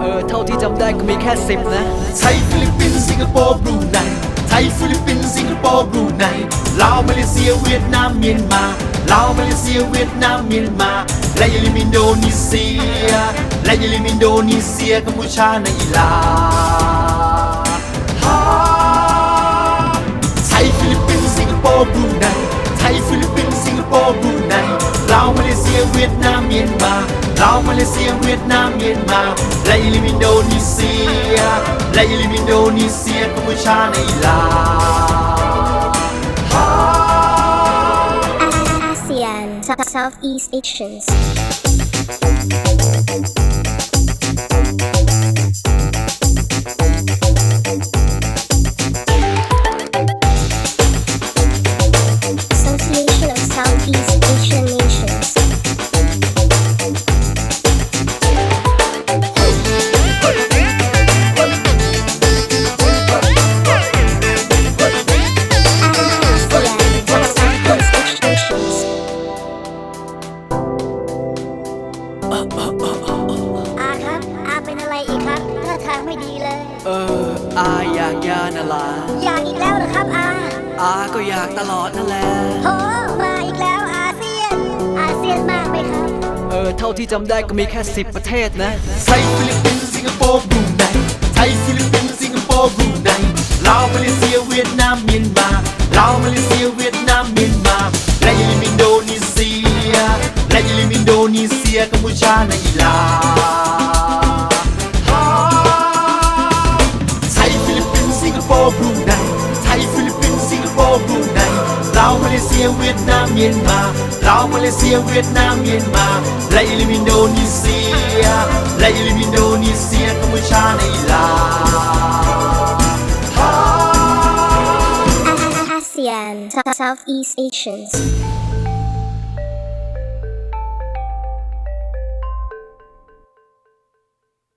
เออเท่าที่จำได้ก็มีแค่สิบนะ ไทยฟิลิปปินส์สิงคโปร์บรูไนไทยฟิลิปปินส์สิงคโปร์บรูไนลาวมาเลเซียเวียดนามเมียนมาลาวมาเลเซียเวียดนามเมียนมาและอย่าลืมอินโดนีเซีย และอย่าลืมอินโดนีเซียกัมพูชาในอีลาฮาไทยฟิลิปปินส์สิงคโปร์บรูไนไทยฟิลิปปินส์สิงคโปร์บรูไน Lào, Malaysia, Vietnam, Myanmar Lào, Malaysia, Vietnam, Myanmar Indonesia Indonesia ASEAN Southeast Asians อาครับ อาเป็นอะไรอีกครับท่าทางไม่ดีเลย เออ อาอยากยานาลาอยากอีกแล้วเหรอครับอา อาก็อยากตลอดนั่นแหละ โห มาอีกแล้วอาเซียน อาเซียนมากไหมครับ เออ เท่าที่จำได้ก็มีแค่สิบประเทศนะไทยฟิลิปปินส์ ยกัมพูชาในอีลาไทยฟิลิปปินส์สิงคโปร์บรูไนไทยฟิลิปปินส์สิงคโปร์บรูไนลาวมาเลเซียเวียดนามเมียนมาลาวมาเลเซียเวียดนามเมียนมาและอย่าลืมอินโดนีเซีย และอย่าลืมอินโดนีเซียกัมพูชาในอีลาฮา ASEAN Southeast Asians